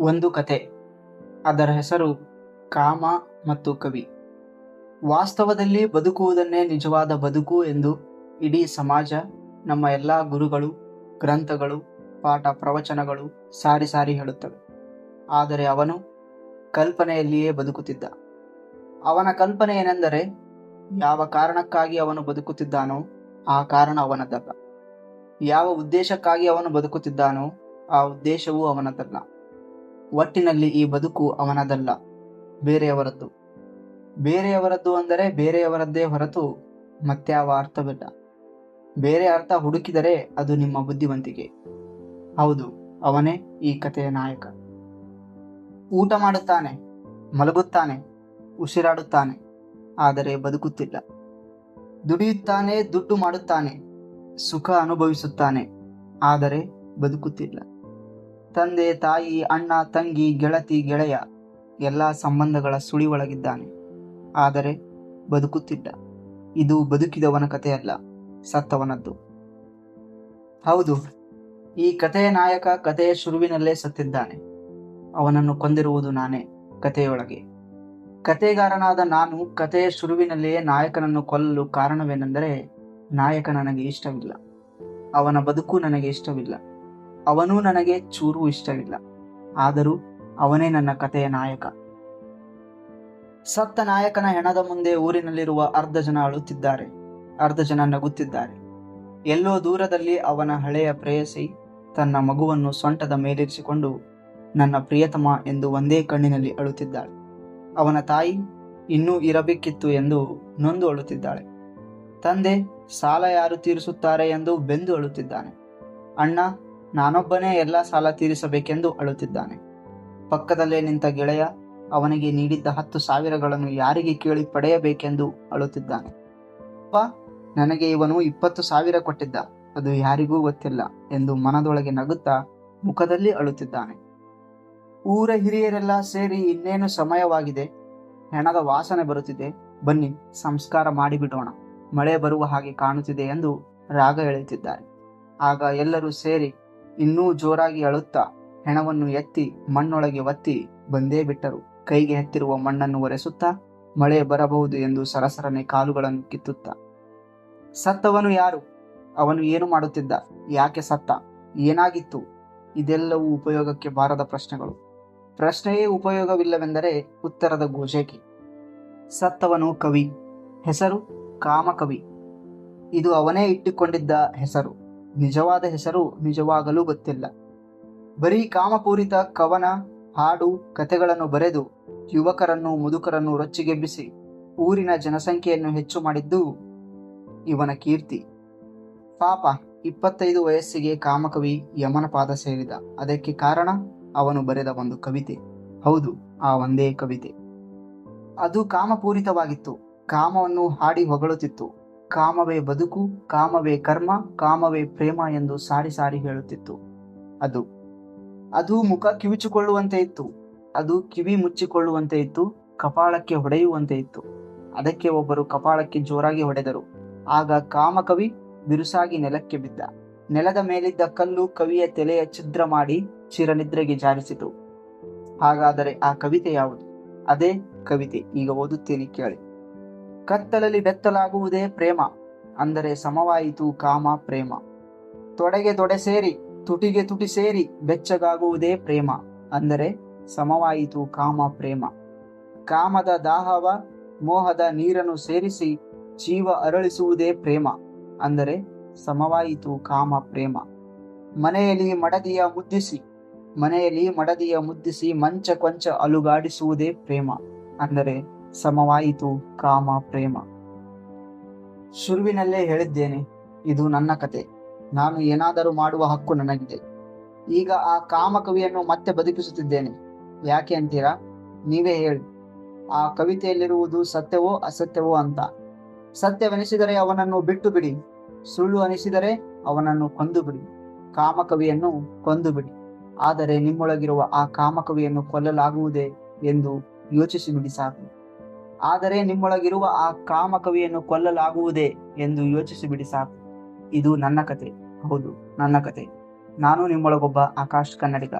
ಒಂದು ಕತೆ. ಅದರ ಹೆಸರು ಕಾಮ ಮತ್ತು ಕವಿ. ವಾಸ್ತವದಲ್ಲಿ ಬದುಕುವುದನ್ನೇ ನಿಜವಾದ ಬದುಕು ಎಂದು ಇಡೀ ಸಮಾಜ, ನಮ್ಮ ಎಲ್ಲ ಗುರುಗಳು, ಗ್ರಂಥಗಳು, ಪಾಠ ಪ್ರವಚನಗಳು ಸಾರಿ ಸಾರಿ ಹೇಳುತ್ತವೆ. ಆದರೆ ಅವನು ಕಲ್ಪನೆಯಲ್ಲಿಯೇ ಬದುಕುತ್ತಿದ್ದ. ಅವನ ಕಲ್ಪನೆ ಏನೆಂದರೆ, ಯಾವ ಕಾರಣಕ್ಕಾಗಿ ಅವನು ಬದುಕುತ್ತಿದ್ದಾನೋ ಆ ಕಾರಣ ಅವನದಲ್ಲ ಯಾವ ಉದ್ದೇಶಕ್ಕಾಗಿ ಅವನು ಬದುಕುತ್ತಿದ್ದಾನೋ ಆ ಉದ್ದೇಶವೂ ಅವನದಲ್ಲ ಒಟ್ಟಿನಲ್ಲಿ ಈ ಬದುಕು ಅವನದಲ್ಲ, ಬೇರೆಯವರದ್ದು. ಬೇರೆಯವರದ್ದು ಅಂದರೆ ಬೇರೆಯವರದ್ದೇ ಹೊರತು ಮತ್ಯಾವ ಅರ್ಥವಿಲ್ಲ. ಬೇರೆ ಅರ್ಥ ಹುಡುಕಿದರೆ ಅದು ನಿಮ್ಮ ಬುದ್ಧಿವಂತಿಕೆ. ಹೌದು, ಅವನೇ ಈ ಕಥೆಯ ನಾಯಕ. ಊಟ ಮಾಡುತ್ತಾನೆ, ಮಲಗುತ್ತಾನೆ, ಉಸಿರಾಡುತ್ತಾನೆ, ಆದರೆ ಬದುಕುತ್ತಿಲ್ಲ. ದುಡಿಯುತ್ತಾನೆ, ದುಡ್ಡು ಮಾಡುತ್ತಾನೆ, ಸುಖ ಅನುಭವಿಸುತ್ತಾನೆ, ಆದರೆ ಬದುಕುತ್ತಿಲ್ಲ. ತಂದೆ, ತಾಯಿ, ಅಣ್ಣ, ತಂಗಿ, ಗೆಳತಿ, ಗೆಳೆಯ ಎಲ್ಲ ಸಂಬಂಧಗಳ ಸುಳಿವೊಳಗಿದ್ದಾನೆ. ಆದರೆ ಬದುಕುತ್ತಿದ್ದ. ಇದು ಬದುಕಿದವನ ಕಥೆಯಲ್ಲ, ಸತ್ತವನದ್ದು. ಹೌದು, ಈ ಕಥೆಯ ನಾಯಕ ಕಥೆಯ ಶುರುವಿನಲ್ಲೇ ಸತ್ತಿದ್ದಾನೆ. ಅವನನ್ನು ಕೊಂದಿರುವುದು ನಾನೇ ಕಥೆಯೊಳಗೆ. ಕಥೆಗಾರನಾದ ನಾನು ಕಥೆಯ ಶುರುವಿನಲ್ಲಿಯೇ ನಾಯಕನನ್ನು ಕೊಲ್ಲಲು ಕಾರಣವೇನೆಂದರೆ, ನಾಯಕ ನನಗೆ ಇಷ್ಟವಿಲ್ಲ. ಅವನ ಬದುಕು ನನಗೆ ಇಷ್ಟವಿಲ್ಲ. ಅವನೂ ನನಗೆ ಚೂರು ಇಷ್ಟವಿಲ್ಲ. ಆದರೂ ಅವನೇ ನನ್ನ ಕಥೆಯ ನಾಯಕ. ಸತ್ತ ನಾಯಕನ ಹೆಣದ ಮುಂದೆ ಊರಿನಲ್ಲಿರುವ ಅರ್ಧ ಜನ ಅಳುತ್ತಿದ್ದಾರೆ. ಅರ್ಧ ಜನ ನಗುತ್ತಿದ್ದಾರೆ. ಎಲ್ಲೋ ದೂರದಲ್ಲಿ ಅವನ ಹಳೆಯ ಪ್ರೇಯಸಿ ತನ್ನ ಮಗುವನ್ನು ಸೊಂಟದ ಮೇಲಿರಿಸಿಕೊಂಡು ನನ್ನ ಪ್ರಿಯತಮ ಎಂದು ಒಂದೇ ಕಣ್ಣಿನಲ್ಲಿ ಅಳುತ್ತಿದ್ದಾಳೆ. ಅವನ ತಾಯಿ ಇನ್ನೂ ಇರಬೇಕಿತ್ತು ಎಂದು ನೊಂದು ಅಳುತ್ತಿದ್ದಾಳೆ. ತಂದೆ, ಸಾಲ ಯಾರು ತೀರಿಸುತ್ತಾರೆ ಎಂದು ಬೆಂದು ಅಳುತ್ತಿದ್ದಾನೆ. ಅಣ್ಣ ನಾನೊಬ್ಬನೇ ಎಲ್ಲ ಸಾಲ ತೀರಿಸಬೇಕೆಂದು ಅಳುತ್ತಿದ್ದಾನೆ. ಪಕ್ಕದಲ್ಲೇ ನಿಂತ ಗೆಳೆಯ ಅವನಿಗೆ ನೀಡಿದ್ದ ಹತ್ತು ಸಾವಿರಗಳನ್ನು ಯಾರಿಗೆ ಕೇಳಿ ಪಡೆಯಬೇಕೆಂದು ಅಳುತ್ತಿದ್ದಾನೆ. ಅಪ್ಪ, ನನಗೆ ಇವನು ಇಪ್ಪತ್ತು ಸಾವಿರ ಕೊಟ್ಟಿದ್ದ. ಅದು ಯಾರಿಗೂ ಗೊತ್ತಿಲ್ಲ ಎಂದು ಮನದೊಳಗೆ ನಗುತ್ತಾ ಮುಖದಲ್ಲಿ ಅಳುತ್ತಿದ್ದಾನೆ. ಊರ ಹಿರಿಯರೆಲ್ಲ ಸೇರಿ ಇನ್ನೇನು ಸಮಯವಾಗಿದೆ? ಹೆಣದ ವಾಸನೆ ಬರುತ್ತಿದೆ. ಬನ್ನಿ, ಸಂಸ್ಕಾರ ಮಾಡಿಬಿಡೋಣ. ಮಳೆ ಬರುವ ಹಾಗೆ ಕಾಣುತ್ತಿದೆ ಎಂದು ರಾಗ ಎಳೆಯುತ್ತಿದ್ದಾರೆ. ಆಗ ಎಲ್ಲರೂ ಸೇರಿ ಇನ್ನೂ ಜೋರಾಗಿ ಅಳುತ್ತಾ ಹೆಣವನ್ನು ಎತ್ತಿ ಮಣ್ಣೊಳಗೆ ಒತ್ತಿ ಬಂದೇ ಬಿಟ್ಟರು. ಕೈಗೆ ಎತ್ತಿರುವ ಮಣ್ಣನ್ನು ಒರೆಸುತ್ತಾ ಮಳೆ ಬರಬಹುದು ಎಂದು ಸರಸರನೆ ಕಾಲುಗಳನ್ನು ಕಿತ್ತುತ್ತಾ. ಸತ್ತವನು ಯಾರು? ಅವನು ಏನು ಮಾಡುತ್ತಿದ್ದ? ಯಾಕೆ ಸತ್ತ? ಏನಾಗಿತ್ತು? ಇದೆಲ್ಲವೂ ಉಪಯೋಗಕ್ಕೆ ಬಾರದ ಪ್ರಶ್ನೆಗಳು. ಪ್ರಶ್ನೆಯೇ ಉಪಯೋಗವಿಲ್ಲವೆಂದರೆ ಉತ್ತರದ ಗೋಜೆಕಿ ಸತ್ತವನು ಕವಿ. ಹೆಸರು? ಕಾಮಕವಿ. ಇದು ಅವನೇ ಇಟ್ಟುಕೊಂಡಿದ್ದ ಹೆಸರು. ನಿಜವಾದ ಹೆಸರು ನಿಜವಾಗಲೂ ಗೊತ್ತಿಲ್ಲ. ಬರೀ ಕಾಮಪೂರಿತ ಕವನ, ಹಾಡು, ಕಥೆಗಳನ್ನು ಬರೆದು ಯುವಕರನ್ನು, ಮುದುಕರನ್ನು ರೊಚ್ಚಿಗೆಬ್ಬಿಸಿ ಊರಿನ ಜನಸಂಖ್ಯೆಯನ್ನು ಹೆಚ್ಚು ಮಾಡಿದ್ದು ಇವನ ಕೀರ್ತಿ. ಪಾಪ, ಇಪ್ಪತ್ತೈದು ವಯಸ್ಸಿಗೆ ಕಾಮಕವಿ ಯಮನಪಾದ ಸೇರಿದ. ಅದಕ್ಕೆ ಕಾರಣ ಅವನು ಬರೆದ ಒಂದು ಕವಿತೆ. ಹೌದು, ಆ ಒಂದೇ ಕವಿತೆ. ಅದು ಕಾಮಪೂರಿತವಾಗಿತ್ತು. ಕಾಮವನ್ನು ಹಾಡಿ ಹೊಗಳುತ್ತಿತ್ತು. ಕಾಮವೇ ಬದುಕು, ಕಾಮವೇ ಕರ್ಮ, ಕಾಮವೇ ಪ್ರೇಮ ಎಂದು ಸಾರಿ ಸಾರಿ ಹೇಳುತ್ತಿತ್ತು. ಅದು ಅದು ಮುಖ ಕಿವಿಚುಕೊಳ್ಳುವಂತೆ ಇತ್ತು, ಅದು ಕಿವಿ ಮುಚ್ಚಿಕೊಳ್ಳುವಂತೆ ಇತ್ತು, ಕಪಾಳಕ್ಕೆ ಹೊಡೆಯುವಂತೆ ಇತ್ತು. ಅದಕ್ಕೆ ಒಬ್ಬರು ಕಪಾಳಕ್ಕೆ ಜೋರಾಗಿ ಹೊಡೆದರು. ಆಗ ಕಾಮಕವಿ ಬಿರುಸಾಗಿ ನೆಲಕ್ಕೆ ಬಿದ್ದ. ನೆಲದ ಮೇಲಿದ್ದ ಕಲ್ಲು ಕವಿಯ ತಲೆಯ ಛಿದ್ರ ಮಾಡಿ ಚಿರನಿದ್ರೆಗೆ ಜಾರಿಸಿತು. ಹಾಗಾದರೆ ಆ ಕವಿತೆ ಯಾವುದು? ಅದೇ ಕವಿತೆ. ಈಗ ಓದುತ್ತೇನೆ ಕೇಳಿ. ಕತ್ತಲಲ್ಲಿ ಬೆತ್ತಲಾಗುವುದೇ ಪ್ರೇಮ, ಅಂದರೆ ಸಮವಾಯಿತು ಕಾಮ ಪ್ರೇಮ. ತೊಡೆಗೆ ತೊಡೆ ಸೇರಿ, ತುಟಿಗೆ ತುಟಿ ಸೇರಿ ಬೆಚ್ಚಗಾಗುವುದೇ ಪ್ರೇಮ, ಅಂದರೆ ಸಮವಾಯಿತು ಕಾಮ ಪ್ರೇಮ. ಕಾಮದ ದಾಹವ ಮೋಹದ ನೀರನ್ನು ಸೇರಿಸಿ ಜೀವ ಅರಳಿಸುವುದೇ ಪ್ರೇಮ, ಅಂದರೆ ಸಮವಾಯಿತು ಕಾಮ ಪ್ರೇಮ. ಮನೆಯಲ್ಲಿ ಮಡದಿಯ ಮುದ್ದಿಸಿ, ಮನೆಯಲ್ಲಿ ಮಡದಿಯ ಮುದ್ದಿಸಿ ಮಂಚ ಕೊಂಚ ಅಲುಗಾಡಿಸುವುದೇ ಪ್ರೇಮ, ಅಂದರೆ ಸಮವಾಯಿತು ಕಾಮ ಪ್ರೇಮ. ಶುರುವಿನಲ್ಲೇ ಹೇಳಿದ್ದೇನೆ, ಇದು ನನ್ನ ಕತೆ. ನಾನು ಏನಾದರೂ ಮಾಡುವ ಹಕ್ಕು ನನಗಿದೆ. ಈಗ ಆ ಕಾಮಕವಿಯನ್ನು ಮತ್ತೆ ಬದುಕಿಸುತ್ತಿದ್ದೇನೆ. ಯಾಕೆ ಅಂತೀರಾ? ನೀವೇ ಹೇಳಿ. ಆ ಕವಿತೆಯಲ್ಲಿರುವುದು ಸತ್ಯವೋ ಅಸತ್ಯವೋ ಅಂತ. ಸತ್ಯವೆನಿಸಿದರೆ ಅವನನ್ನು ಬಿಟ್ಟು ಬಿಡಿ ಸುಳ್ಳು ಅನಿಸಿದರೆ ಅವನನ್ನು ಕೊಂದು ಬಿಡಿ ಕಾಮಕವಿಯನ್ನು ಕೊಂದು ಬಿಡಿ ಆದರೆ ನಿಮ್ಮೊಳಗಿರುವ ಆ ಕಾಮಕವಿಯನ್ನು ಕೊಲ್ಲಲಾಗುವುದೇ ಎಂದು ಯೋಚಿಸಿ ಬಿಡಿ ಸಾಕು. ಆದರೆ ನಿಮ್ಮೊಳಗಿರುವ ಆ ಕಾಮಕವಿಯನ್ನು ಕೊಲ್ಲಲಾಗುವುದೇ ಎಂದು ಯೋಚಿಸಿಬಿಡಿ ಸಾಕು. ಇದು ನನ್ನ ಕತೆ. ಹೌದು, ನನ್ನ ಕತೆ. ನಾನು ನಿಮ್ಮೊಳಗೊಬ್ಬ ಆಕಾಶ್ ಕನ್ನಡಿಗ.